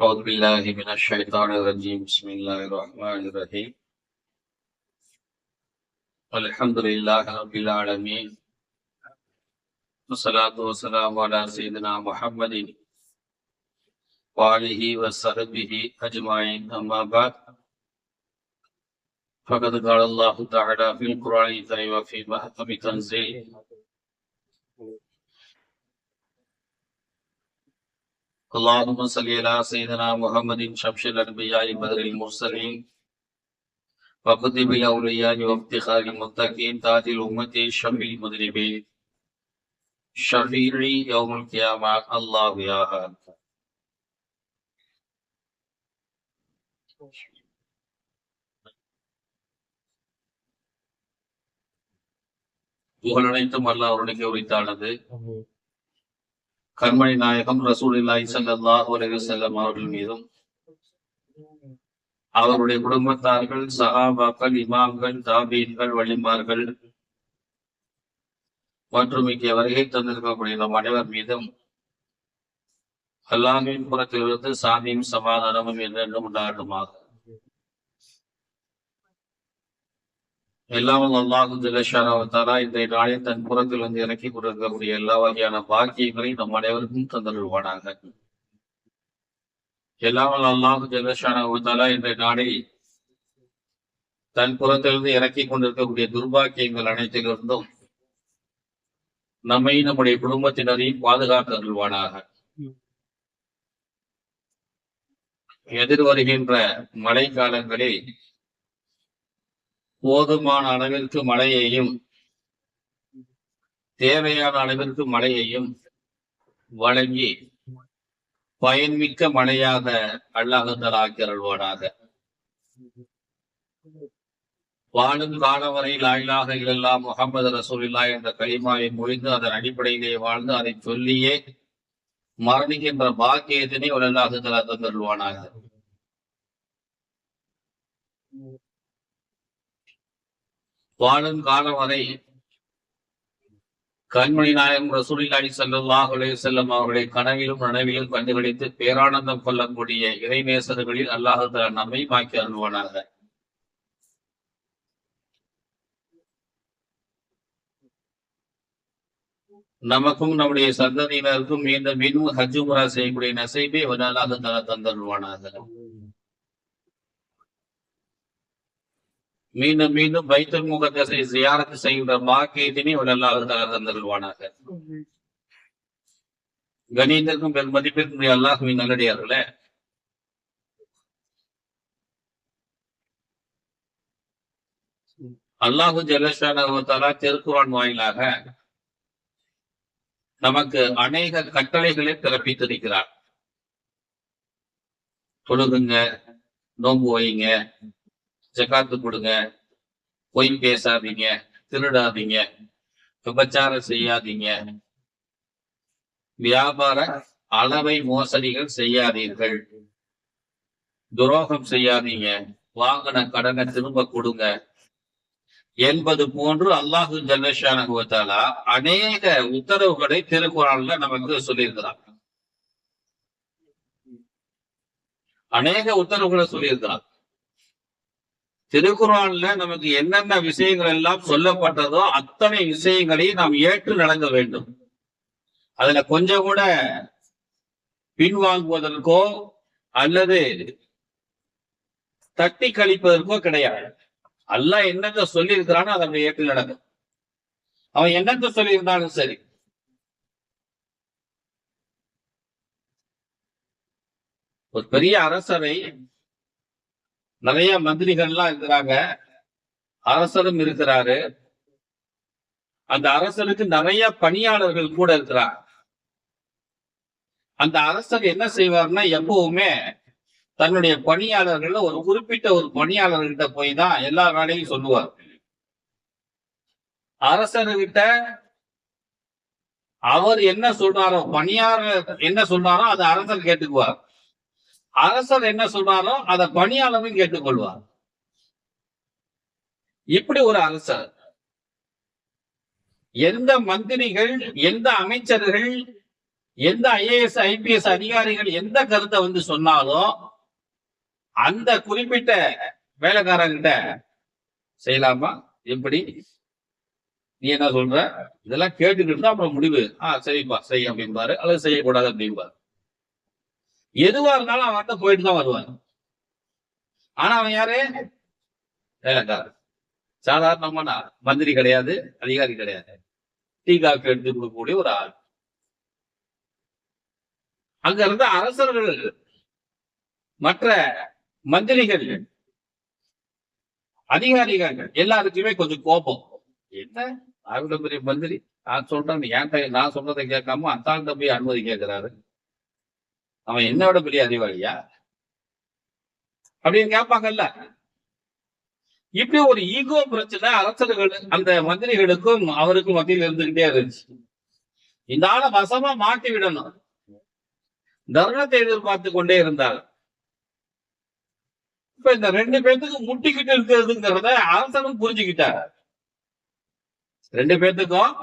أعوذ بالله من الشيطان الرجيم. بسم الله الرحمن الرحيم. الحمد لله رب العالمين. والصلاة والسلام على سيدنا محمد وآله وصحبه أجمعين. أما بعد فقد قال الله تعالى في القرآن الكريم وفي محكم تنزيل. اللهم صل على سيدنا محمد شمس الأنبياء بدر المرسلين وقطب الأولياء وافتخار المتقين تاج الأمة شفيع المذنبين شفيع يوم القيامة الله يا هاد புகழனைத்தும் அல்லாஹ் அவருடைய உரித்தானது கண்மணி நாயகம் ரசூல் இல்லாஹி சல்லாஹ் செல்லம் அவர்கள் மீதும் அவருடைய குடும்பத்தார்கள் சஹாபாக்கள் இமாம்கள் தாபீன்கள் வழிமார்கள் மற்றும் இங்கே வருகை தந்திருக்கக்கூடிய நம் அனைவர் மீதும் அல்லாமின் புறத்திலிருந்து சாமியும் சமாதானமும் என்றென்றும் உண்டாகட்டுமாக எல்லாம் அல்லாஹு ஜலஷாராவத்தாரா இந்த நாளில் தன் புறத்தில் வந்து இறக்கி கொடுக்கக்கூடிய எல்லா வகையான பாக்கியங்களையும் நம் அனைவருக்கும் தந்தருவானாக எல்லாம் அல்லாஹு ஜலஷாராவத்தாரா இந்த நாளை தன் புறத்திலிருந்து இறக்கி கொண்டிருக்கக்கூடிய துர்பாக்கியங்கள் அனைத்திலிருந்தும் நம்மை நம்முடைய குடும்பத்தினரையும் பாதுகாத்து அருள்வானாக. எதிர் வருகின்ற மழை காலங்களில் போதுமான அளவிற்கு மழையையும் தேவையான அளவிற்கு மழையையும் வழங்கி பயன்மிக்க மழையாக அல்லாஹந்தல் ஆக்கியருள்வானாக. வாழும் காலவரையில் வரை இல்லெல்லாம் முகமது ரசூலில்லா என்ற களிமாவை மொழிந்து அதன் அடிப்படையிலே வாழ்ந்து அதை சொல்லியே மரணிக்கின்ற பாக்கியத்தினை ஒரு அல்லாஹந்தலா தந்தருள்வானாக. வாழும் காலம் வரை கண்மணி நாயகம் ரசூலில்லாஹி ஸல்லல்லாஹு செல்லும் அவர்களை கனவிலும் நனவிலும் கண்டுகளித்து பேரானந்தம் கொள்ளக்கூடிய இறைநேசர்களில் அல்லாஹ் தஆலா நம்மை மாக்கி அருள்வானாக. நமக்கும் நம்முடைய சந்ததியினருக்கும் மீண்டும் மீண்டும் ஹஜ் முரா செய்யக்கூடிய நசைபே வனாலாக தலா தந்தருவானாக மீண்டும் மீண்டும் பைத்தல் முகத்தை ஜியாரத்து செய்கின்ற பாக்கியத்தினை தலா தந்தருவானாக கணிதத்திற்கும் பெரும் மதிப்பிற்கும் அல்லாஹுவின் நல்லடியார்களே. அல்லாஹு ஜலஷானா திருக்குறான் வாயிலாக நமக்கு அநேக கட்டளைகளை பிறப்பித்திருக்கிறார். தொழுகுங்க நோம்பு வைங்க ஜக்காத்து கொடுங்க. பொய் பேசாதீங்க திருடாதீங்க விபச்சாரம் செய்யாதீங்க. வியாபார அளவை மோசடிகள் செய்யாதீர்கள். துரோகம் செய்யாதீங்க. வாங்கின கடனை திரும்ப கொடுங்க. என்பது போன்று அல்லாஹு ஜல்லஷானுவத்தாலா அநேக உத்தரவுகளை திருக்குறள்ல நமக்கு சொல்லியிருக்கிறார் அநேக உத்தரவுகளை சொல்லியிருக்கிறார் திருக்குறான்ல நமக்கு என்னென்ன விஷயங்கள் எல்லாம் சொல்லப்பட்டதோ அத்தனை விஷயங்களையும் நாம் ஏற்று நடக்க வேண்டும். அதுல கொஞ்சம் கூட பின்வாங்குவதற்கோ அல்லது தட்டி கழிப்பதற்கோ கிடையாது. அல்லாஹ் என்னென்ன சொல்லியிருக்கிறானோ அதை நம்ம ஏற்று நடக்கும் அவன் என்னென்ன சொல்லியிருந்தாலும் சரி. ஒரு பெரிய அரசரை நிறைய மந்திரிகள்லாம் இருக்கிறாங்க. அரசரும் இருக்கிறாரு. அந்த அரசருக்கு நிறைய பணியாளர்கள் கூட இருக்கிறார் அந்த அரசர் என்ன செய்வார்னா எப்பவுமே தன்னுடைய பணியாளர்கள் ஒரு குறிப்பிட்ட ஒரு பணியாளர்கிட்ட போய் தான் எல்லா வேலையும் சொல்லுவார். அரசர்கிட்ட அவர் என்ன சொல்றாரோ பணியாளர் என்ன சொல்றாரோ அதை அரசர் கேட்டுக்குவார். அரசர் என்ன சொல்றாரோ அதை பணியாளரும் கேட்டுக்கொள்வார். இப்படி ஒரு அரசர் எந்த மந்திரிகள் எந்த அமைச்சர்கள் எந்த ஐஏஎஸ் ஐபிஎஸ் அதிகாரிகள் எந்த கருத்தை வந்து சொன்னாலும் அந்த குறிப்பிட்ட வேலைக்காரங்கிட்ட செய்யலாமா? எப்படி? நீ என்ன சொல்ற? இதெல்லாம் கேட்டுக்கிட்டு தான் அப்புறம் முடிவு. ஆஹ் சரிப்பா செய்ய அப்படிம்பாரு. அல்லது செய்யக்கூடாது அப்படிம்பாரு. எதுவா இருந்தாலும் அவன்கிட்ட போயிட்டு தான் வருவான். ஆனா அவன் யாரு? வேலைக்காரன். சாதாரணமான மந்திரி கிடையாது அதிகாரி கிடையாது. டீ காஃபி எடுத்து கொடுக்கக்கூடிய ஒரு ஆள். அங்க இருந்த அரசர்கள் மற்ற மந்திரிகள் அதிகாரிகள் எல்லாருக்குமே கொஞ்சம் கோபம். என்ன? அவ்வளவு பெரிய மந்திரி நான் சொல்றேன் என் நான் சொல்றதை கேட்காம அத்தாண்ட போய் அனுமதி கேட்கிறாரு. அவன் என்னோட பெரிய அறிவாளியா அப்படின்னு கேட்பாங்கல்ல. இப்படி ஒரு ஈகோ பிரச்சனை அரசர்கள் அந்த மந்திரிகளுக்கும் அவருக்கும் மத்தியில் இருந்துகிட்டே இருந்துச்சு. இந்த ஆளை வசமா மாட்டி விடணும். தர்ணத்தை எதிர்பார்த்து கொண்டே இருந்தார். இப்ப இந்த ரெண்டு பேர்த்துக்கு முட்டிக்கிட்டு இருக்கிறதுங்கிறத அரசனும் புரிஞ்சுக்கிட்டார். ரெண்டு பேர்த்துக்கும்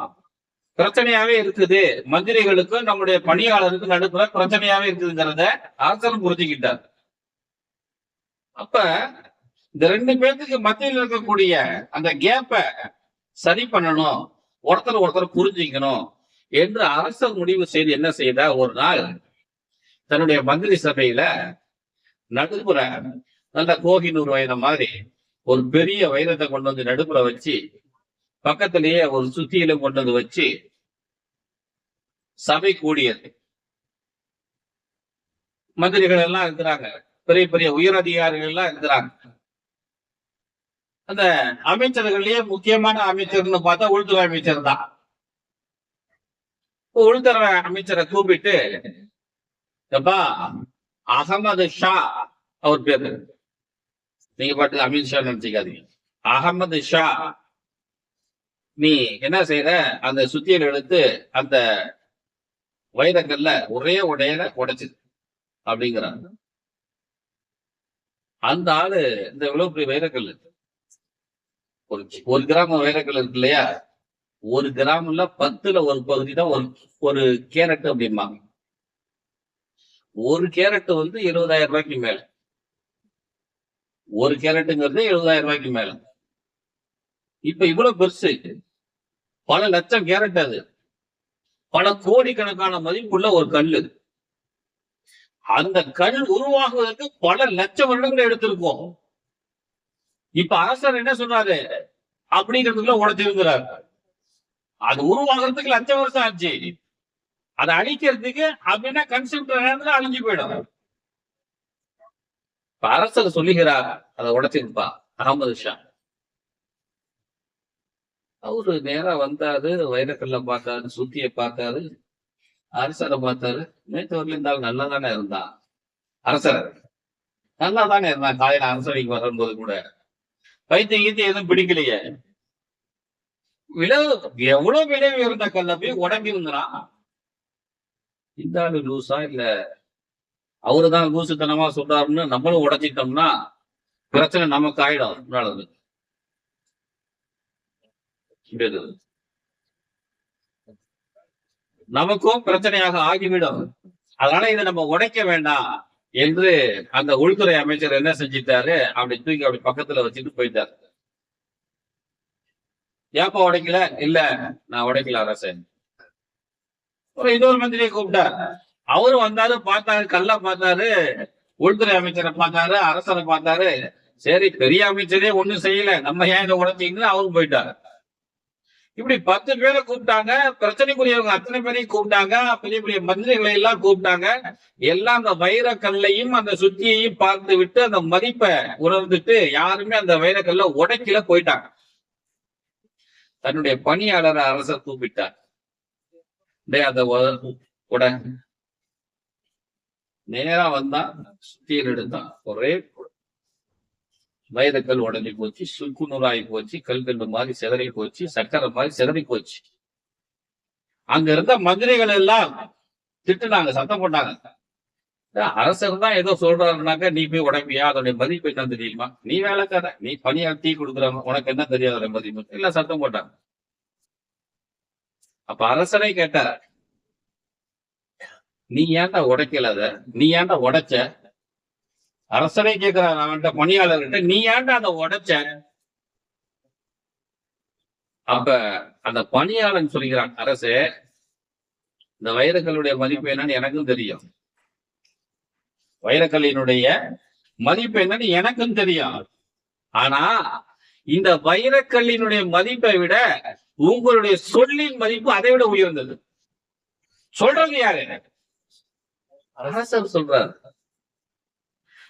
பிரச்சனையாவே இருக்குது. மந்திரிகளுக்கும் நம்முடைய பணியாளருக்கும் நடுப்புல பிரச்சனையாவே இருக்குதுங்கிறத அரசன் புரிஞ்சுக்கிட்டார். அப்ப இந்த ரெண்டு பேர்த்துக்கு மத்தியில் இருக்கக்கூடிய அந்த கேப்ப சரி பண்ணணும். ஒருத்தர் ஒருத்தர் புரிஞ்சுக்கணும் என்று அரசர் முடிவு செய்து என்ன செய்த? ஒரு நாள் தன்னுடைய மந்திரி சபையில நடுப்புற நல்ல கோகினூர் வைரம் மாதிரி ஒரு பெரிய வைரத்தை கொண்டு வந்து நடுப்புற வச்சு பக்கத்திலேயே ஒரு சுத்தியில கொண்டு வந்து வச்சு சபை கூடியது. மந்திரிகள் எல்லாம் இருக்கிறாங்க. பெரிய பெரிய உயர் அதிகாரிகள் எல்லாம் இருக்கிறாங்க. அந்த அமைச்சர்கள்லயே முக்கியமான அமைச்சர்னு பார்த்தா உள்துறை அமைச்சர் தான். உள்துறை அமைச்சரை கூப்பிட்டு எப்பா அகமது ஷா அவர் பேரு. நீங்க பாட்டு அமித்ஷா நினைச்சுக்காதீங்க. அகமது ஷா நீ என்ன செய்யற அந்த சுத்தியல் எடுத்து அந்த வைரங்கள்ல ஒரே உடையில உடைச்சு அப்படிங்கிறாங்க. அந்த ஆளு இந்த இவ்வளவு பெரிய வைரக்கல் ஒரு ஒரு கிராம வைரக்கல் இருக்கு இல்லையா? ஒரு கிராம்ல பத்துல ஒரு பகுதி தான் ஒரு ஒரு கேரட் அப்படிம்பாங்க. ஒரு கேரட் வந்து இருபதாயிரம் ரூபாய்க்கு மேல. ஒரு கேரட்டுங்கிறது எழுபதாயிரம் ரூபாய்க்கு மேல. இப்ப இவ்வளவு பெருசு. பல லட்சம் கேரட் அது. பல கோடிக்கணக்கான மதிப்புள்ள ஒரு கல் அந்த கல் உருவாகுவதற்கு பல லட்சம் வருடங்கள் எடுத்திருக்கும். இப்ப அரசர் என்ன சொன்னாரு? அப்படிங்கிறதுக்குள்ள உடைச்சிருக்கிறார். அது உருவாகிறதுக்கு லட்சம் வருஷம் ஆச்சு. அதை அழிக்கிறதுக்கு அப்படின்னா கன்செப்ட் நேரத்துல அழிஞ்சு போயிடும். இப்ப அரசர் சொல்லுகிறார் அதை உடைச்சிருப்பா. அகமது ஷா. அவரு நேரா வந்தாரு வைரக்கல்ல பார்த்தாரு சுத்திய பார்த்தாரு அரசரை பார்த்தாரு. நேற்று வரல இருந்தாலும் நல்லா தானே இருந்தான் அரசர். நல்லா தானே இருந்தான் காலையில அரசவைக்கு வரும்போது கூட. வைத்திய கீத்தியம் எதுவும் பிடிக்கலையே. விளைவு எவ்வளவு விளைவு இருந்த கல்ல போய் உடம்பி இருந்தான் இந்த ஆளு லூசா இல்ல. அவருதான் லூசுத்தனமா சொல்றாருன்னு நம்மளும் உடைச்சிட்டோம்னா பிரச்சனை நமக்கு ஆயிடும். நல்லது நமக்கும் பிரச்சனையாக ஆகிவிடும். அதனால இதை நம்ம உடைக்க வேண்டாம் என்று அந்த உள்துறை அமைச்சர் என்ன செஞ்சிட்டாரு? அப்படி தூக்கி அப்படி பக்கத்துல வச்சுட்டு போயிட்டாரு. ஏப்பா உடைக்கல? இல்ல நான் உடைக்கல அரசன் ஒரு இன்னொரு மந்திரியை கூப்பிட்டார். அவரும் வந்தாரு பார்த்தாரு கல்ல பார்த்தாரு உள்துறை அமைச்சரை பார்த்தாரு அரசரை பார்த்தாரு. சரி பெரிய அமைச்சரே ஒண்ணும் செய்யல. நம்ம ஏன் இதை உடைச்சிங்கன்னு அவரும் போயிட்டாரு. இப்படி பத்து பேரை கூப்பிட்டாங்க பிரச்சனைக்குரியவங்க அத்தனை பேரையும் கூப்பிட்டாங்க பெரிய பெரிய மந்திரிகளை எல்லாம் கூப்பிட்டாங்க. எல்லாம் அந்த வைர கல்லையும் அந்த சுத்தியையும் பார்த்து விட்டு அந்த மதிப்பை உணர்ந்துட்டு யாருமே அந்த வைரக்கல்ல உடைக்கல போயிட்டாங்க. தன்னுடைய பணியாளரை அரசர் கூப்பிட்டார். டே அத உட. நேரா வந்தா சுத்தியல் எடுத்தான். ஒரே வைரக்கல் உடஞ்சி போச்சு சுக்குநூறாகி போச்சு கல்கண்டு மாதிரி சிதறி போச்சு சக்கரை மாதிரி சிதறி போச்சு. அங்க இருந்த மந்திரிகள் எல்லாம் திட்டுனாங்க சத்தம் போட்டாங்க. அரசர் தான் ஏதோ சொல்றாருனாக்க நீ போய் உடம்பியா? அதோட மதிப்பு என்ன தெரியுமா? நீ வேலைக்கார நீ பணியா டீ கொடுக்குறாங்க உனக்கு என்ன தெரியாது அதோட மதிப்பு? இல்ல சத்தம் போட்டாங்க. அப்ப அரசனை கேட்டார் நீ ஏன்டா உடைக்கல அத? நீ ஏன்டா உடைச்ச? அரசனை கேட்கிறான் அவன்கிட்ட பணியாளர்கிட்ட நீ ஏன்டா அதை உடைச்ச? அப்ப அந்த பணியாளன் சொல்கிறான் அரசு இந்த வைரக்கல்லுடைய மதிப்பு என்னன்னு எனக்கும் தெரியும். வைரக்கல்லினுடைய மதிப்பு என்னன்னு எனக்கும் தெரியும். ஆனா இந்த வைரக்கல்லினுடைய மதிப்பை விட உங்களுடைய சொல்லின் மதிப்பு அதை விட உயர்ந்தது. சொல்றது யாரு? அரசர் சொல்றாரு.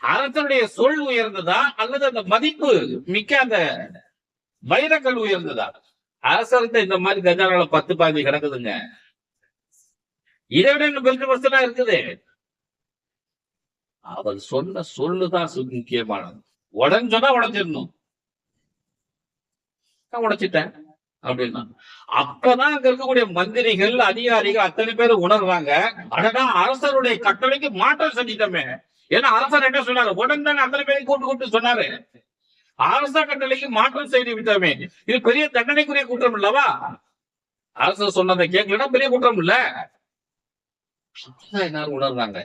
அரசனுடைய சொல் உயர்ந்ததா அல்லது அந்த மதிப்பு மிக்க அந்த வைரக்கல் உயர்ந்ததா? அரசர்கிட்ட இந்த மாதிரி கஜானால பத்து பாதி கிடக்குதுங்க. இதை விட இன்னும் பெரிய பிரச்சனை இருக்குது. அவர் சொன்ன சொல்லுதான் சு- முக்கியமானது. உடஞ்சோன்னா உடஞ்சிடணும். நான் உடைச்சிட்டேன் அப்படின்னா. அப்பதான் அங்க இருக்கக்கூடிய மந்திரிகள் அதிகாரிகள் அத்தனை பேர் உணர்றாங்க. அடடா அரசருடைய கட்டளைக்கு மாற்றம் செஞ்சிட்டோமே. ஏன்னா அரசர் என்ன சொன்னாரு? உடனே அத்தனை பேரையும் கூட்டு கூப்பிட்டு சொன்னாரு. அரச கட்டளைக்கு மாற்றம் செய்து விட்டோமே. இது பெரிய தண்டனைக்குரிய குற்றம் இல்லவா அரசர் சொன்னதை கேட்கலன்னா பெரிய குற்றம் இல்ல. எல்லாரும் உணர்றாங்க.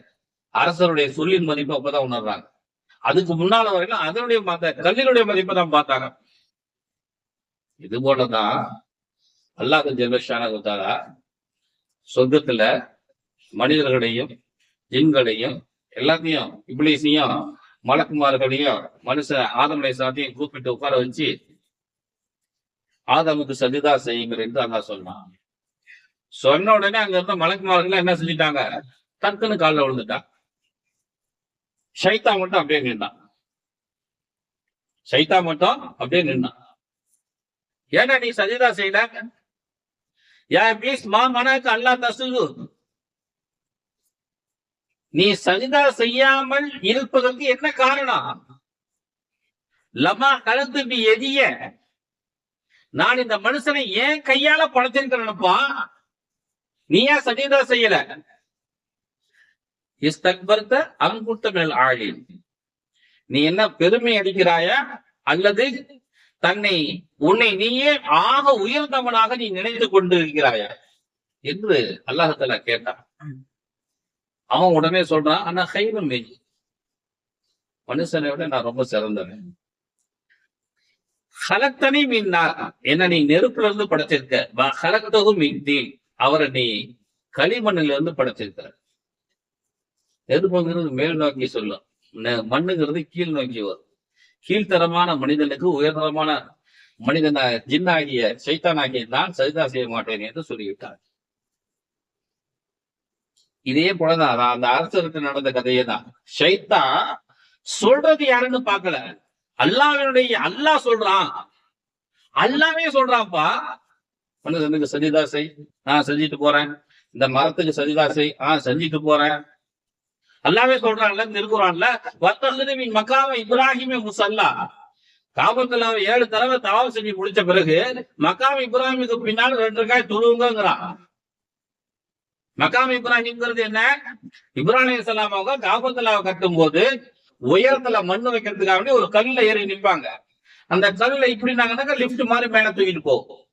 அரசருடைய சொல்லின் மதிப்பு அப்பதான் உணர்றாங்க. அதுக்கு முன்னால வரைக்கும் அதனுடைய அந்த கல்லினுடைய மதிப்பை தான் பார்த்தாங்க. இது போலதான் அல்லாஹ் ஜெல்லஷானா சொர்க்கத்துல மனிதர்களையும் ஜிங்களையும் எல்லாத்தையும் இப்ளீஸையும் மலக்குமார்களையும் மனுஷன் ஆதமலை சாத்தையும் கூப்பிட்டு உட்கார வச்சு ஆதமுக்கு சஜிதா செய்யுங்கள் என்று அல்லாஹ் சொன்னான் சொன்ன உடனே அங்க இருந்த மலக்குமார்கள் என்ன செஞ்சிட்டாங்க? டக்குன்னு காலில் விழுந்துட்டான் சைத்தா மட்டும் அப்படியே நின்னான் சைத்தா மட்டும் அப்படியே நின்னான் ஏன்னா நீ சஜிதா செய்யல? யா ப்ளீஸ் மா மனக்கு அல்லா தசுகு நீ சஜிதா செய்யாமல் இருப்பதற்கு என்ன காரணம்? லமா கலந்து நீ எதிய நான் இந்த மனுஷனை ஏன் கையால படைச்சிருக்கிறேன்ப்பா நீ ஏன் சஜிதா செய்யல? இஸ்தக்பர்த்த அங்குட்ட மேல் ஆழி. நீ என்ன பெருமை அடிக்கிறாயா? அல்லது தன்னை உன்னை நீயே ஆக உயர்ந்தவனாக நீ நினைத்து கொண்டு இருக்கிறாயா என்று அல்லாஹத்துல கேட்டான். அவன் உடனே சொல்றான் ஆனா ஹைரம் மெய். மனுஷனை விட நான் ரொம்ப சிறந்தவன். ஹலத்தனி மீன்னா. என்ன நீ நெருப்புல இருந்து படைச்சிருக்க ஹலத்ததும் மின்தி அவரை நீ களிமண்ணில இருந்து படைச்சிருக்க. நெருப்புங்கிறது மேல் நோக்கி சொல்லும். மண்ணுங்கிறது கீழ் நோக்கி வரும். கீழ்த்தரமான மனிதனுக்கு உயர்தரமான மனிதனாக ஜின்னாகிய சைத்தானாகிய நான் சரிதா செய்ய மாட்டேன் என்று சொல்லிவிட்டார். இதே போலதான் அந்த அரசருக்கு நடந்த கதையே தான் ஷைத்தான் சொல்றது யாருன்னு பாக்கல அல்லாவினுடைய அல்லாஹ் சொல்றான். அல்லாவே சொல்றான்ப்பா மனுஷனுக்கு சஜிதா செய். நான் செஞ்சுட்டு போறேன். இந்த மரத்துக்கு சஜிதா செய். ஆஹ் செஞ்சுட்டு போறேன். அல்லாவே சொல்றான்ல திருக்குறான்ல வத்தல்லது மின் மக்காம இப்ராஹிமே முசல்லா. காபத்துல்லாவை ஏழு தடவை தவால் செஞ்சு முடிச்ச பிறகு மக்காம இப்ராஹிமுக்கு பின்னால் ரெண்டு காய் துழுவுங்கிறான் மக்காம இப்ராஹிம்ங்கிறது என்ன? இப்ராஹிம் சலாம் அவங்க காபத்துலாவை கட்டும் போது உயரத்துல மண்ணு வைக்கிறதுக்காக ஒரு கல்ல ஏறி நிப்பாங்க. அந்த கல்ல இப்படினாங்கன்னாக்கா லிப்ட் மாதிரி மேல தூக்கிட்டு போகும்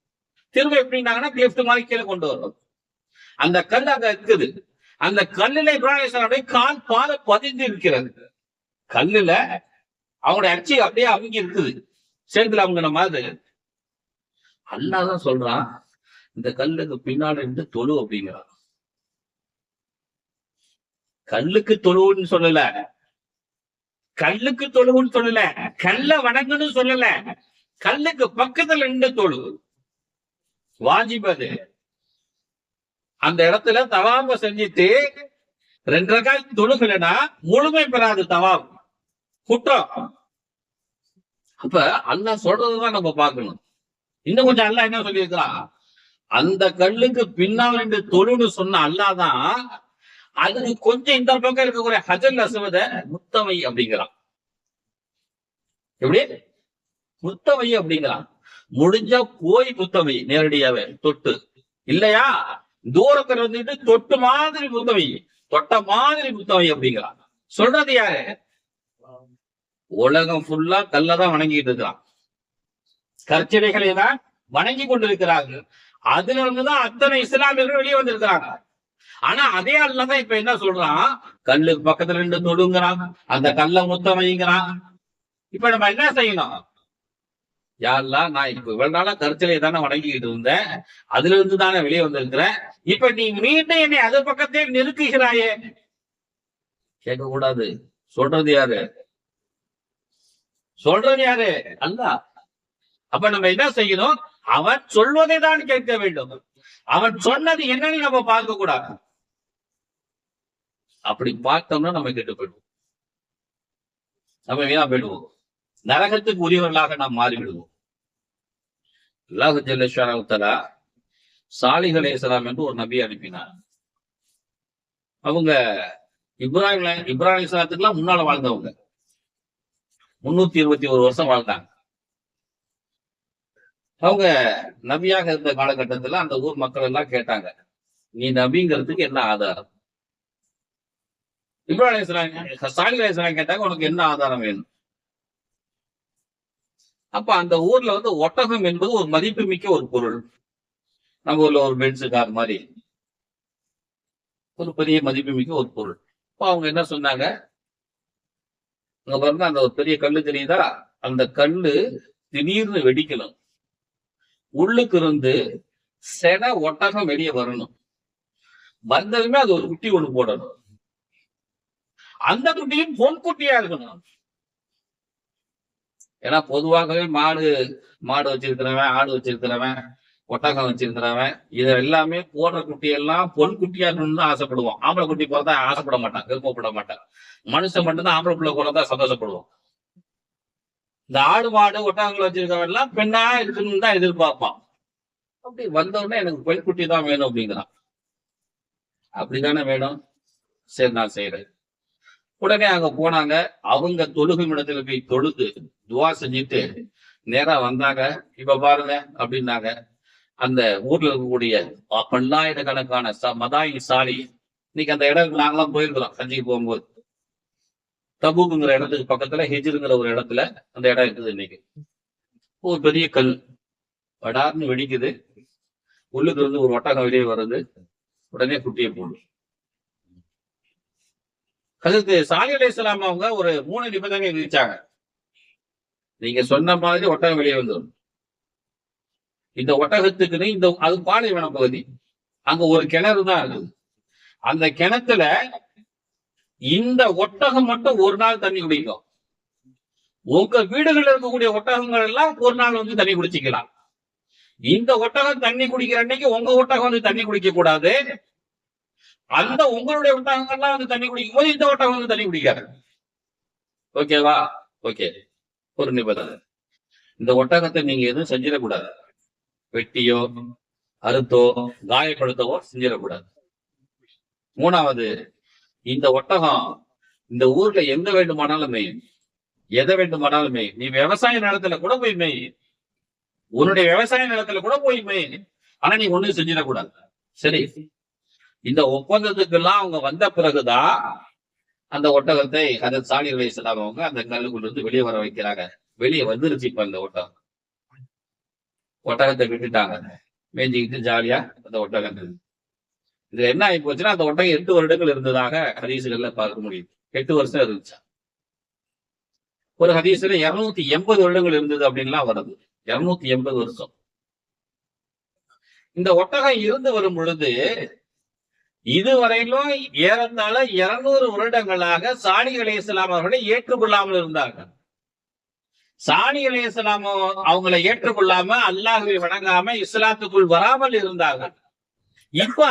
திரும்ப எப்படின்னாங்கன்னா லிஃப்ட் மாதிரி கீழே கொண்டு வரும். அந்த கல் அங்க இருக்குது. அந்த கல்லுல இப்ராஹிம் கால் பால பதிந்து இருக்கிறது. கல்லுல அவங்களுடைய அச்சு அப்படியே அவங்க இருக்குது. சேர்த்துல அவங்க மாதிரி. அல்லாதான் சொல்றான் இந்த கல்லுக்கு பின்னாடி இருந்து தொழு அப்படிங்கிறான். கல்லுக்கு தொழுவுன்னு சொல்லல. கல்லுக்கு தொழுவுன்னு சொல்லல. கல்ல வணங்கன்னு சொல்லல. கல்லுக்கு பக்கத்துல நின்று தொழு. வாஜிபது அந்த இடத்துல தவாப செஞ்சுட்டு ரெண்டு ரகாய் தொழுகலைன்னா முழுமை பெறாது தவாப். குற்றம். அப்ப அல்லா சொல்றதுதான் நம்ம பார்க்கணும். இன்னும் கொஞ்சம் அல்லாஹ் என்ன சொல்லியிருக்கிறான்? அந்த கல்லுக்கு பின்னால் ரெண்டு தொழுன்னு சொன்ன அல்லாதான் அது அதுக்கு கொஞ்சம் இந்த பக்கம் இருக்கக்கூடிய ஹஜல் அசுவத முத்தவை அப்படிங்கிறான். எப்படி? முத்தவை அப்படிங்கிறான். முடிஞ்சா போய் முத்தவை நேரடியாவே தொட்டு. இல்லையா? தூரத்துல இருந்துட்டு தொட்டு மாதிரி முத்தவை தொட்ட மாதிரி முத்தவை அப்படிங்கிறான். சொல்றது யாரு? உலகம் ஃபுல்லா கல்லதான் வணங்கிட்டு இருக்கிறான் கற்சிலைகளை தான் வணங்கி கொண்டிருக்கிறார்கள். அதுல இருந்துதான் அத்தனை இஸ்லாமியர்கள் வெளியே வந்திருக்கிறாங்க. ஆனா அதே ஆள்லதான் இப்ப என்ன சொல்றான்? கல்லுக்கு பக்கத்துல ரெண்டு தொடுங்கிறான் அந்த கல்லை முத்தம் வைங்கிறான் இப்ப நம்ம என்ன செய்யணும்? யாரெல்லாம் நான் இப்ப இவ்வளவு நாளா கருத்திலே தானே வணங்கிக்கிட்டு இருந்தேன். அதுல இருந்து தானே வெளியே வந்திருக்கிறேன். இப்ப நீ மீண்டும் என்னை அது பக்கத்தே நிறுத்துகிறாயே. கேட்க கூடாது சொல்றது யாரு? சொல்றது யாரு? அல்ல. அப்ப நம்ம என்ன செய்யணும்? அவன் சொல்வதை தான் கேட்க வேண்டும். அவன் சொன்னது என்னன்னு நம்ம பார்க்க கூடாது. அப்படி பார்த்தோம்னா நம்ம கெட்டு போயிடுவோம். நம்ம வீணா போயிடுவோம். நரகத்துக்கு உரியவர்களாக நாம் மாறிவிடுவோம். அல்லாஹு ஜல்லா சாலிஹ் அலைஹிஸ்ஸலாம் என்று ஒரு நபி அனுப்பினார். அவங்க இப்ராஹிம் இப்ராஹிம் இஸ்லாத்துக்குலாம் முன்னால வாழ்ந்தவங்க. முன்னூத்தி இருபத்தி ஒரு வருஷம் வாழ்ந்தாங்க. அவங்க நபியாக இருந்த காலகட்டத்துல அந்த ஊர் மக்கள் எல்லாம் கேட்டாங்க நீ நபிங்கிறதுக்கு என்ன ஆதாரம்? இப்ராஹிம் இஸ்லாம் கேட்டாங்க உனக்கு என்ன ஆதாரம் வேணும்? அப்ப அந்த ஊர்ல வந்து ஒட்டகம் என்பது ஒரு மதிப்பு மிக்க ஒரு பொருள். நம்ம ஊர்ல ஒரு பென்சு கார் மாதிரி. ஒரு பெரிய மதிப்புமிக்க ஒரு பொருள். அப்ப அவங்க என்ன சொன்னாங்க? அங்க பாருங்க அந்த ஒரு பெரிய கல்லு தெரியுதா? அந்த கல்லு திடீர்னு வெடிக்கணும். உள்ளுக்கு இருந்து செட ஒட்டகம் வெளியே வரணும். வந்ததுமே அது ஒரு குட்டி ஒண்ணு போடணும். அந்த குட்டியும் பொன் குட்டியா இருக்கணும். ஏன்னா பொதுவாகவே மாடு மாடு வச்சிருக்கிறவன் ஆடு வச்சிருக்கிறவன் ஒட்டகம் வச்சிருக்கிறவன் இது எல்லாமே போடுற குட்டி எல்லாம் பொன் குட்டியா இருக்கணும்னு தான் ஆசைப்படுவோம். ஆம்பளை குட்டி பிறந்தா ஆசைப்பட மாட்டான் விருப்பப்பட மாட்டான். மனுஷன் மட்டும்தான் ஆம்பளை பிள்ளை பிறந்தா சந்தோஷப்படுவோம். இந்த ஆடு மாடு ஒட்டகங்கள் வச்சிருக்கவன் எல்லாம் பெண்ணா இருக்கணும்னு தான் எதிர்பார்ப்பான். அப்படி வந்தவுடனே எனக்கு பொய்க்குட்டி தான் வேணும் அப்படிங்கிறான். அப்படிதானே வேணும்? சரி நான் செய்யறேன் உடனே அங்க போனாங்க. அவங்க தொழுகும் இடத்துல போய் தொழுது துவா செஞ்சுட்டு நேரா வந்தாங்க. இப்ப பாருங்க அப்படின்னாங்க. அந்த ஊர்ல இருக்கக்கூடிய பல்லாயிரக்கணக்கான ச- மதாயி சாலி இன்னைக்கு அந்த இடத்துக்கு நாங்களாம் போயிருக்கிறோம் கஞ்சிக்கு போகும்போது. தபூக்குங்கிற இடத்துக்கு பக்கத்துல ஹெஜ்ருங்கிற ஒரு இடத்துல அந்த இடம் இருக்குது இன்னைக்கு. ஒரு பெரிய கல். படார்னு வெடிக்குது. உள்ளுக்கு இருந்து ஒரு ஒட்டகம் வெளியே வருது உடனே குட்டியை போடும் அதுக்கு சாலி அலைஹிஸ்ஸலாம் அவங்க ஒரு மூணு நிபந்தனை விதிச்சாங்க. நீங்க சொன்ன மாதிரி ஒட்டகம் வெளியே வந்துடும் இந்த ஒட்டகத்துக்குன்னு இந்த அது பாலைவன பகுதி. அங்க ஒரு கிணறு தான் இருக்குது. அந்த கிணத்துல இந்த ஒட்டகம் மட்டும் ஒரு நாள் தண்ணி குடிக்கும். உங்க வீடுகளில் இருக்கக்கூடிய ஒட்டகங்கள் எல்லாம் ஒரு நாள் வந்து தண்ணி குடிச்சிக்கலாம். இந்த ஒட்டகம் தண்ணி குடிக்கிற அன்னைக்கு உங்க ஒட்டகம் வந்து தண்ணி குடிக்க கூடாது. அந்த உங்களுடைய ஒட்டகங்கள்லாம் வந்து தண்ணி குடிக்கும் போது இந்த ஒட்டகம் வந்து தண்ணி குடிக்காது. ஓகேவா ஓகே ஒரு நிபந்தனை. இந்த ஒட்டகத்தை நீங்க எதுவும் செஞ்சிடக்கூடாது. வெட்டியோ அறுத்தோ காயப்படுத்தவோ செஞ்சிடக்கூடாது. மூணாவது இந்த ஒட்டகம் இந்த ஊர்ல எங்க வேண்டுமானாலுமே எதை வேண்டுமானாலுமே நீ விவசாய நிலத்துல கூட போய் மேய் உன்னுடைய விவசாய நிலத்துல கூட போய் மேய் ஆனா நீ ஒண்ணும் செஞ்சிடக்கூடாது சரி. இந்த ஒப்பந்தத்துக்கெல்லாம் அவங்க வந்த பிறகுதான் அந்த ஒட்டகத்தை அந்த சாணி வயசுல அவங்க அந்த கல்லுக்குள்ள இருந்து வெளியே வர வைக்கிறாங்க. வெளியே வந்துருச்சு இப்ப அந்த ஒட்டகம். ஒட்டகத்தை விட்டுட்டாங்க. மேய்ஞ்சிக்கிட்டு ஜாலியா அந்த ஒட்டகம் இதுல என்ன ஆகி போச்சுன்னா அந்த ஒட்டகம் எட்டு வருடங்கள் இருந்ததாக ஹதீசுகள்ல பார்க்க முடியுது எட்டு வருஷம் இருந்துச்சு. ஒரு ஹதீஸ்ல இருநூத்தி எண்பது வருடங்கள் இருந்தது அப்படின்லாம் வருது. இருநூத்தி எண்பது வருஷம். இந்த ஒட்டகம் இருந்து வரும் பொழுது இதுவரையிலும் ஏறத்தாழ இருநூறு வருடங்களாக சாணி அலையாம் அவர்களை ஏற்றுக்கொள்ளாமல் இருந்தார்கள். சாணி அலையாம் அவங்களை ஏற்றுக்கொள்ளாம அல்லாஹுவை வணங்காம இஸ்லாத்துக்குள் வராமல் இருந்தார்கள். இப்ப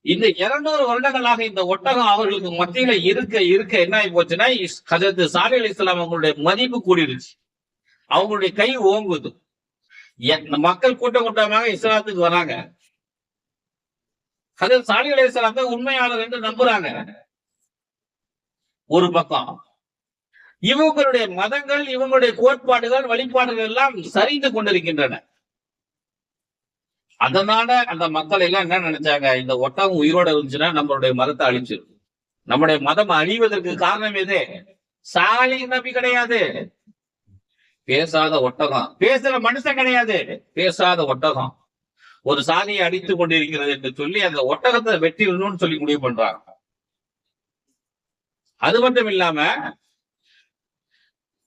இந்த இருநூறு வருடங்களாக இந்த ஒட்டகம் அவர்களுக்கு மத்தியில இருக்க இருக்க என்ன ஆகி போச்சுன்னா இஸ்- ஹஜரத் சாலி அலி இஸ்லாம் அவங்களுடைய மதிப்பு கூடிருச்சு. அவங்களுடைய கை ஓங்குது. மக்கள் கூட்டம் கூட்டமாக இஸ்லாத்துக்கு வராங்க. ஹஜரத் சாலி அலி இஸ்லாம் தான் உண்மையாளர் என்று நம்புறாங்க. ஒரு பக்கம் இவங்களுடைய மதங்கள் இவங்களுடைய கோட்பாடுகள் வழிபாடுகள் எல்லாம் சரிந்து கொண்டிருக்கின்றன. அதனால அந்த மக்கள் எல்லாம் என்ன நினைச்சாங்க? இந்த ஒட்டகம் உயிரோட இருந்துச்சுன்னா நம்மளுடைய மதத்தை அழிச்சிடும் நம்முடைய மதம் அழிவதற்கு காரணம் எது? சாலி நபி கிடையாது. பேசாத ஒட்டகம். பேசுற மனுஷன் கிடையாது. பேசாத ஒட்டகம். ஒரு சாலையை அடித்துக் கொண்டிருக்கிறது என்று சொல்லி அந்த ஒட்டகத்தை வெட்டிடணும்னு சொல்லி முடிவு பண்றாங்க. அது மட்டும் இல்லாம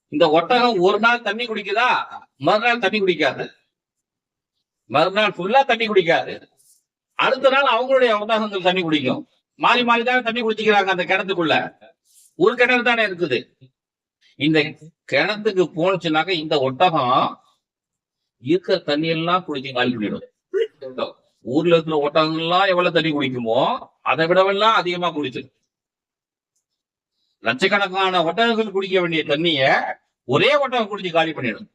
இந்த ஒட்டகம் ஒரு நாள் தண்ணி குடிக்குதா? மறுநாள் தண்ணி குடிக்காது. மறுநாள் ஃபுல்லா தண்ணி குடிக்காது. அடுத்த நாள் அவங்களுடைய அவதாசங்கள் தண்ணி குடிக்கும். மாறி மாறி தானே தண்ணி குடிச்சுக்கிறாங்க அந்த கிணத்துக்குள்ள. ஒரு கிணறு தானே இருக்குது. இந்த கிணத்துக்கு போனுச்சுனாக்க இந்த ஒட்டகம் இருக்கிற தண்ணி எல்லாம் குடிச்சு காலி பண்ணிடும். ஊர்ல இருக்கிற ஒட்டகங்கள்லாம் எவ்வளவு தண்ணி குடிக்குமோ அதை விடவெல்லாம் அதிகமா குடிச்சிடும். லட்சக்கணக்கான ஒட்டகங்கள் குடிக்க வேண்டிய தண்ணிய ஒரே ஒட்டகம் குடிச்சு காலி பண்ணிடும்.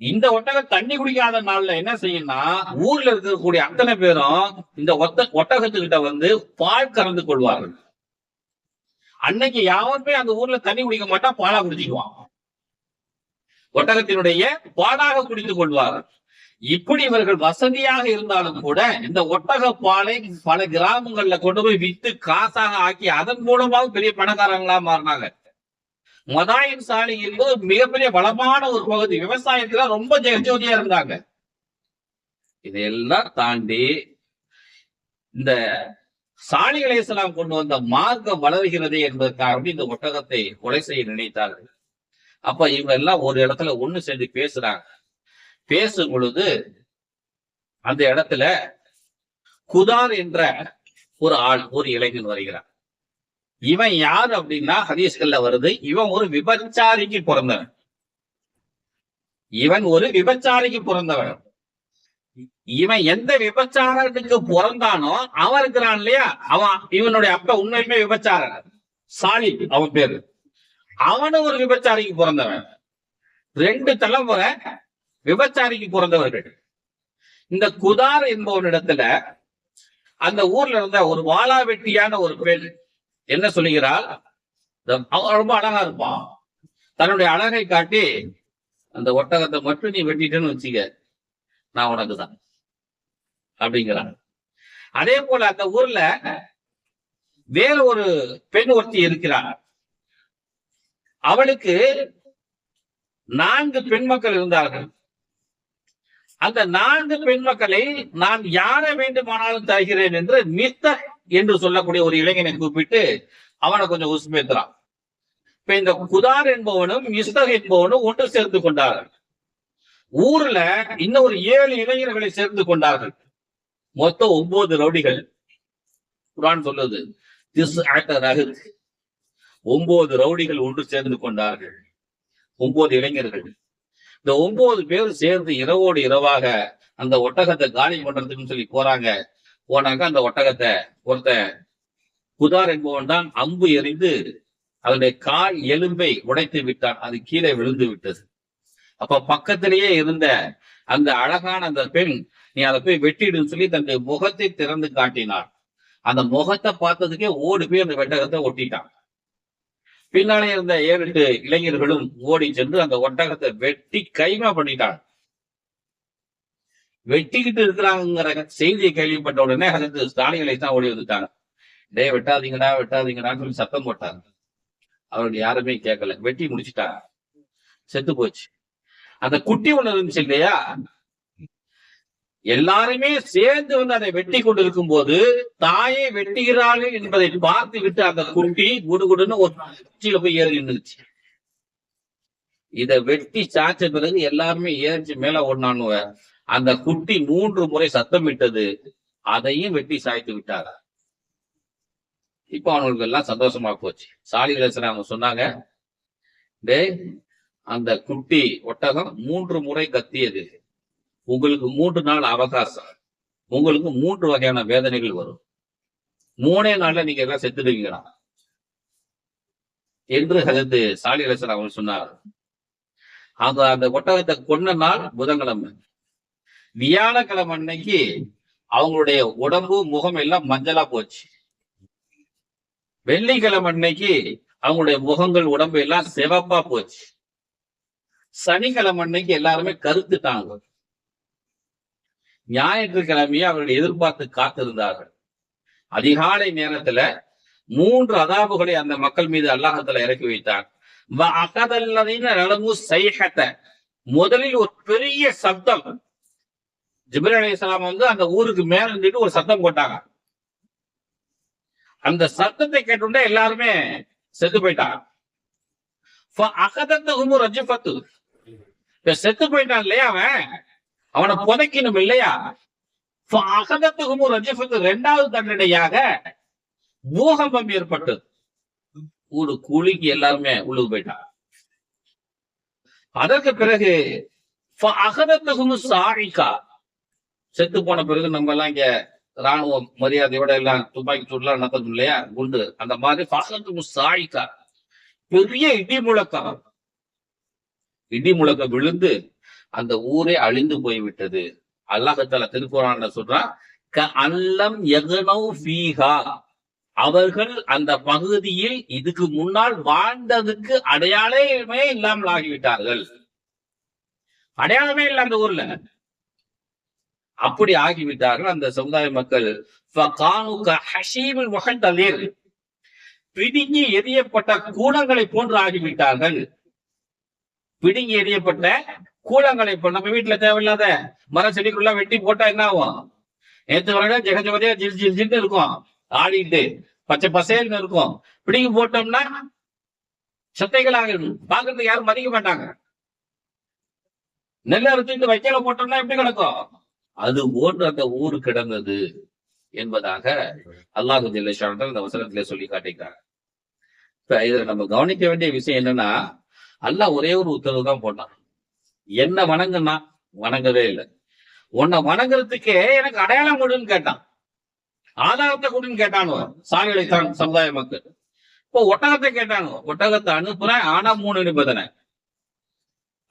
இந்த ஒட்டகம் தண்ணி குடிக்காத நாள்ல என்ன செய்யும்னா ஊர்ல இருக்கக்கூடிய அத்தனை பேரும் இந்த ஒத்த ஒட்டகத்துக்கிட்ட வந்து பால் கறந்து கொள்வார்கள். அன்னைக்கு யாருமே அந்த ஊர்ல தண்ணி குடிக்க மாட்டான் பாலா குடிச்சுக்குவான். ஒட்டகத்தினுடைய பாலாக குடித்துக் கொள்வார்கள். இப்படி இவர்கள் வசதியாக இருந்தாலும் கூட இந்த ஒட்டக பாலை பல கிராமங்கள்ல கொண்டு போய் வித்து காசாக ஆக்கி அதன் மூலமாக பெரிய பணக்காரங்களா மாறினாங்க. மதாயின் சாலை என்பது மிகப்பெரிய வளமான ஒரு பகுதி. விவசாயத்துல ரொம்ப ஜெகஜோதியா இருந்தாங்க. இதையெல்லாம் தாண்டி இந்த சாலி அலைஹிஸ்ஸலாம் கொண்டு வந்த மார்க்கம் வளர்கிறது என்பதற்காக இந்த ஒட்டகத்தை கொலை செய்ய நினைத்தார்கள். அப்ப இவங்க எல்லாம் ஒரு இடத்துல ஒண்ணு சேர்ந்து பேசுறாங்க. பேசும் பொழுது அந்த இடத்துல குதார் என்ற ஒரு ஆள் ஒரு இளைஞன் வருகிறான் இவன் யார் அப்படின்னா ஹதீஸ்கள்ல வருது. இவன் ஒரு விபச்சாரிக்கு பிறந்தவன். இவன் ஒரு விபச்சாரிக்கு பிறந்தவன். இவன் எந்த விபச்சாரத்துக்கு பிறந்தானோ அவன் இருக்கிறான் இல்லையா? அவன் இவனுடைய அப்பா உண்மையுமே விபச்சாரன் சாலி அவன் பேரு. அவனும் ஒரு விபச்சாரிக்கு பிறந்தவன். ரெண்டு தலைமுறை விபச்சாரிக்கு பிறந்தவர்கள். இந்த குதார் என்பவனிடத்துல அந்த ஊர்ல இருந்த ஒரு வாளா வெட்டியான ஒரு பெண் என்ன சொல்லுகிறாள்? அவன் ரொம்ப அழகா இருப்பான் தன்னுடைய அழகை காட்டி அந்த ஒட்டகத்தை மட்டும் நீ வெட்டிட்டேன்னு வச்சுக்க நான் உனக்கு தான். அப்படிங்கிறான் அதே போல அந்த ஊர்ல வேற ஒரு பெண் ஒருத்தி இருக்கிறாங்க அவளுக்கு நான்கு பெண் மக்கள் இருந்தார்கள். அந்த நான்கு பெண் மக்களை நான் யாரை வேண்டுமானாலும் தருகிறேன் என்று மித்த என்று சொல்லக்கூடிய ஒரு இளைஞனை கூப்பிட்டு அவனை கொஞ்சம் உசுமேத்துறான் இப்ப இந்த குதார் என்பவனும் இஸ்தக் என்பவனும் ஒன்று சேர்ந்து கொண்டார்கள். ஊர்ல இன்னும் ஒரு ஏழு இளைஞர்களை சேர்ந்து கொண்டார்கள். மொத்தம் ஒன்பது ரவுடிகள். குரான் சொல்லுது திஸ் ஒன்பது ரவுடிகள் ஒன்று சேர்ந்து கொண்டார்கள். ஒன்பது இளைஞர்கள். இந்த ஒன்பது பேர் சேர்ந்து இரவோடு இரவாக அந்த ஒட்டகத்தை காலி பண்றதுக்குன்னு சொல்லி போறாங்க. போனாக்க அந்த ஒட்டகத்தை ஒருத்த குதார் என்பவன் தான் அம்பு எறிந்து அதனுடைய கால் எலும்பை உடைத்து விட்டான். அது கீழே விழுந்து விட்டது. அப்ப பக்கத்திலேயே இருந்த அந்த அழகான அந்த பெண் நீ அதை போய் வெட்டிடுன்னு சொல்லி தன்னுடைய முகத்தை திறந்து காட்டினார் அந்த முகத்தை பார்த்ததுக்கே ஓடி போய் அந்த வெட்டகத்தை ஒட்டிட்டான். பின்னாலே இருந்த ஏழு எட்டு இளைஞர்களும் ஓடி சென்று அந்த ஒட்டகத்தை வெட்டி கைமா பண்ணிட்டாங்க. வெட்டிக்கிட்டு இருக்கிறாங்கிற செய்தியை கேள்விப்பட்ட உடனே அது ஸ்டாலின் தான் ஓடி வந்துட்டாங்க. டே வெட்டாதீங்கடா வெட்டாதீங்கடான்னு சொல்லி சத்தம் போட்டாங்க. அவர்கள் யாருமே கேட்கல. வெட்டி முடிச்சிட்டாங்க. செத்து போச்சு. அந்த குட்டி ஒண்ணு இருந்துச்சு இல்லையா? எல்லாருமே சேர்ந்து வந்து அதை வெட்டி கொண்டிருக்கும் போது தாயை வெட்டுகிறார்கள் என்பதை பார்த்து விட்டு அந்த குட்டி குடுகுடுன்னு ஒரு உச்சியில போய் ஏறி நின்றுச்சு இத வெட்டி சாய்ச்ச பிறகு எல்லாருமே ஏறிச்சு மேல ஓடினானுவ அந்த குட்டி மூன்று முறை சத்தமிட்டது அதையும் வெட்டி சாய்த்து விட்டாரா இப்ப அவனுக்கு எல்லாம் சந்தோஷமா போச்சு. சாலி அவங்க சொன்னாங்க டேய் அந்த குட்டி ஒட்டகம் மூன்று முறை கத்தியது. உங்களுக்கு மூன்று நாள் அவகாசம். உங்களுக்கு மூன்று வகையான வேதனைகள் வரும். மூணே நாள்ல நீங்க எல்லாம் செத்துடுவீங்களா? என்று அதற்கு சாலி அலிஸ்லாம் அவங்க சொன்னார். அந்த அந்த ஒட்டகத்தை கொன்ன நாள் புதன்கிழமை. வியாழக்கிழமை அன்னைக்கு அவங்களுடைய உடம்பு முகம் எல்லாம் மஞ்சளா போச்சு. வெள்ளிக்கிழமை அன்னைக்கு அவங்களுடைய முகங்கள் உடம்பு எல்லாம் சிவப்பா போச்சு. சனிக்கிழமை அன்னைக்கு எல்லாருமே கருத்துட்டாங்க. ஞாயிற்றுக்கிழமையே அவர்கள் எதிர்பார்த்து காத்திருந்தார்கள். அதிகாலை நேரத்துல மூன்று அதாபுகளை அந்த மக்கள் மீது அல்லாஹத்துல இறக்கி வைத்தார் வ அகதல்லதீன நலமு முதலில் ஒரு பெரிய சப்தம் ஜிப்ரீல் அலைஹிஸ்ஸலாம் வந்து அந்த ஊருக்கு மேல இருந்துட்டு ஒரு சத்தம் போட்டாங்க. அந்த சத்தத்தை கேட்டுட்டே எல்லாருமே செத்து போயிட்டாங்க. செத்து போயிட்டான் இல்லையா அவன்? அவனை புதைக்கணும் இல்லையா? அகதத்துக்கும் ரஜிபத்து இரண்டாவது தண்டனையாக பூகம்பம் ஏற்பட்டு ஒரு குழிக்கு எல்லாருமே உழுது போயிட்டாங்க. அதற்கு பிறகு அகதத்துக்கும் சாரிக்கா செத்து போன பிறகு நம்ம எல்லாம் இங்க ராணுவ மரியாதையோட எல்லாம் துப்பாக்கி சூடுலாம் நடத்தணும் இல்லையா? குண்டு. அந்த மாதிரி பகத்துக்கு சாய்க்கா பெரிய இடி முழக்கம் இடி முழக்கம் விழுந்து அந்த ஊரே அழிந்து போய்விட்டது. அல்லாஹத்தால திருக்குறான் சொல்றான் க அல்லம் எகனௌ ஃபீஹா. அவர்கள் அந்த பகுதியில் இதுக்கு முன்னால் வாழ்ந்ததுக்கு அடையாளமே இல்லாமல் ஆகிவிட்டார்கள். அடையாளமே இல்லை அந்த ஊர்ல. அப்படி ஆகிவிட்டார்கள் அந்த சமுதாய மக்கள். பிடுங்கி எரியப்பட்ட கூடங்களை போன்று ஆகிவிட்டார்கள். பிடுங்கி எரியப்பட்ட கூடங்களை இப்போ நம்ம வீட்டுல தேவையில்லாத மர செடிக்குள்ள வெட்டி போட்டா என்ன ஆகும்? நேற்று வரைக்கும் ஜெகஜோதியா ஜில் ஜில் ஜில்னு இருக்கும். ஆடிட்டு பச்சை பசேல்னு இருக்கும். பிடிங்கி போட்டோம்னா சத்தைகளாக பாக்குறதுக்கு யாரும் மதிக்க மாட்டாங்க. நெல் அறுத்துட்டு வைக்கல போட்டோம்னா எப்படி கிடக்கும்? அது போன்று அந்த ஊர் கிடந்தது என்பதாக அல்லாஹு ஜில்லேஷான இந்த வசனத்திலே சொல்லி காட்டிக்கிறாங்க இப்ப இதுல நம்ம கவனிக்க வேண்டிய விஷயம் என்னன்னா அல்லாஹ் ஒரே ஒரு உத்தரவு தான் போட்டான். என்ன வணங்குனா வணங்கவே இல்லை. உன்னை வணங்குறதுக்கே எனக்கு அடையாளம் கொடுன்னு கேட்டான். ஆதாரத்தை கொடுன்னு கேட்டானு சாமிகளை தான் சமுதாய மக்கள். இப்போ ஒட்டகத்தை கேட்டாங்க ஒட்டகத்தை அனுப்புறேன் ஆனா மூணு நிபந்தனை.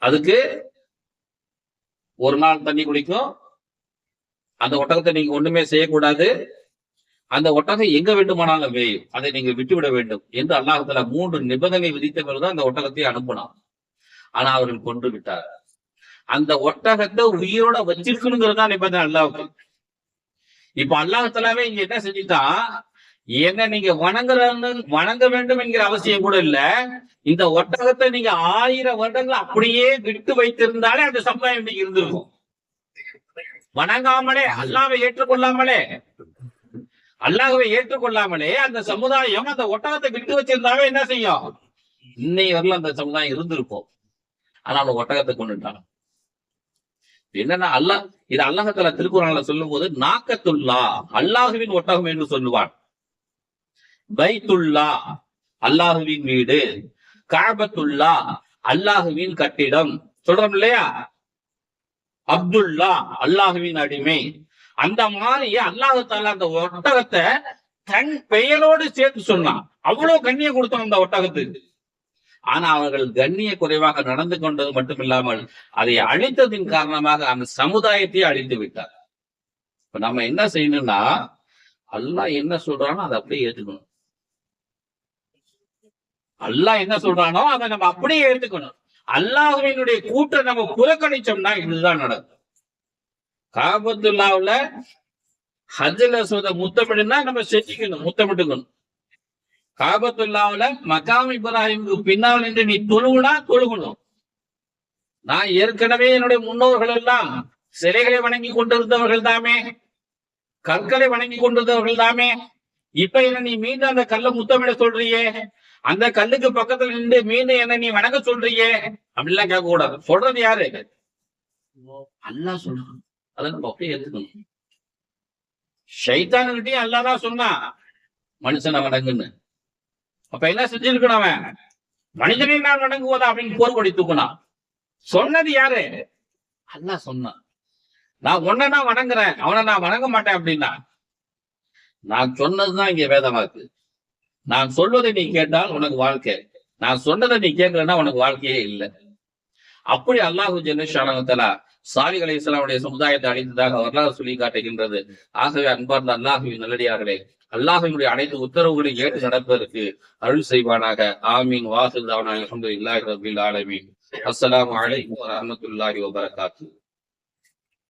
அதுக்கு ஒரு நாள் தண்ணி குடிக்கும் அந்த ஒட்டகத்தை நீங்க ஒண்ணுமே செய்யக்கூடாது. அந்த ஒட்டகம் எங்க வேண்டுமானாலும் வேயும். அதை நீங்க விட்டுவிட வேண்டும் என்று அல்லாஹத்துல மூன்று நிபந்தனை விதித்த பிறகுதான் அந்த ஒட்டகத்தை அனுப்பினார் ஆனா அவர்கள் கொண்டு விட்டார் அந்த ஒட்டகத்தை உயிரோட வச்சிருக்கணுங்கிறது தான் நிபந்தனை அல்லாவுக்கு இப்ப அல்லாஹலாவே இங்க என்ன செஞ்சுட்டான் என்ன நீங்க வணங்குறாங்க வணங்க வேண்டும் என்கிற அவசியம் கூட இல்ல. இந்த ஒட்டகத்தை நீங்க ஆயிரம் வருடங்கள் அப்படியே விட்டு வைத்திருந்தாலே அந்த சமுதாயம் இன்னைக்கு இருந்திருக்கும். வணங்காமலே அல்லாவை ஏற்றுக்கொள்ளாமலே அல்லாஹவை ஏற்றுக்கொள்ளாமலே அந்த சமுதாயம் அந்த ஒட்டகத்தை விட்டு வச்சிருந்தாவே என்ன செய்யும்? இன்னை வரல அந்த சமுதாயம் இருந்திருக்கும். ஆனா ஒட்டகத்தை கொண்டுட்டாங்க. என்னன்னா அல்லாஹ் இது அல்லாஹத்துல திருக்குறள்ல சொல்லும் போது நாக்கத்துல்லா அல்லாஹுவின் ஒட்டகம் என்று சொல்லுவான். பைத்துல்லா அல்லாஹுவின் வீடு. காபத்துல்லா அல்லாஹுவின் கட்டிடம். சொல்றோம் இல்லையா? அப்துல்லா அல்லாஹுவின் அடிமை. அந்த மாதிரி அல்லாஹு தாலா அந்த ஒட்டகத்தை தன் பெயரோடு சேர்த்து சொன்னான். அவ்வளவு கண்ணியம் கொடுத்தான் அந்த ஒட்டகத்துக்கு. ஆனா அவர்கள் கண்ணிய குறைவாக நடந்து கொண்டது மட்டுமில்லாமல் அதை அழித்ததின் காரணமாக அந்த சமுதாயத்தையே அழித்து விட்டார். இப்ப நம்ம என்ன செய்யணும்னா அல்லாஹ் என்ன சொல்றானோ அதை அப்படியே ஏத்துக்கணும். அல்லாஹ் என்ன சொல்றானோ அதை நம்ம அப்படியே ஏத்துக்கணும். அல்லாஹுவினுடைய கூட்டம் நம்ம புறக்கணிச்சோம்னா இதுதான் நடக்கும். காபத்துல்லாவுல ஹஜ்ல சொத முத்தமிடுனா நம்ம செஞ்சுக்கணும் முத்தமிட்டுக்கணும். காபத்துல்லாவுல மகாம் இப்ராஹிமுக்கு பின்னால் நின்று நீ தொழுகுனா தொழுகணும். நான் ஏற்கனவே என்னுடைய முன்னோர்கள் எல்லாம் சிலைகளை வணங்கி கொண்டிருந்தவர்கள் தாமே கற்களை வணங்கி கொண்டிருந்தவர்கள் தாமே இப்ப என்ன நீ மீண்டும் அந்த கல்லை முத்தமிட சொல்றியே? அந்த கல்லுக்கு பக்கத்துல நின்று மீன் என்ன நீ வணங்க சொல்றியே அப்படிலாம் கேட்க கூடாது சொல்றது யாரு? அல்லா சொல்றான். அதை நம்ம அப்படியே ஷைத்தானுகிட்டயும் அல்லாதான் சொன்னான். மனுஷனை வணங்குன்னு. அப்ப என்ன செஞ்சிருக்கணும் அவன்? மனிதனை நான் வணங்குவதா அப்படின்னு போர்க்கொடி தூக்குனான். சொன்னது யாரு? அல்லா சொன்னான். நான் உன்ன நான் வணங்குறேன். அவனை நான் வணங்க மாட்டேன் அப்படின்னா நான் சொன்னதுதான் இங்க வேதமா இருக்கு. நான் சொல்வதை நீ கேட்டால் உனக்கு வாழ்க்கை நான் சொன்னதை நீ கேட்கலன்னா உனக்கு வாழ்க்கையே இல்லை. அப்படி அல்லாஹு ஜெனஷானத்தலா சாலி அலி இஸ்லாமுடைய சமுதாயத்தை அடைந்ததாக வரலாறு சொல்லி காட்டுகின்றது. ஆகவே அன்பார்ந்த அல்லாஹுவின் நல்லடியார்களே அல்லாஹினுடைய அனைத்து உத்தரவுகளையும் ஏற்று நடப்பதற்கு அருள் செய்வானாக. ஆமீன். வாசல் தாவனாக அலமது இல்லாஹி ரபில் ஆலமீன். அஸ்லாம் அலைக்கும் வரமத்துல்லாஹி வபரகாத்து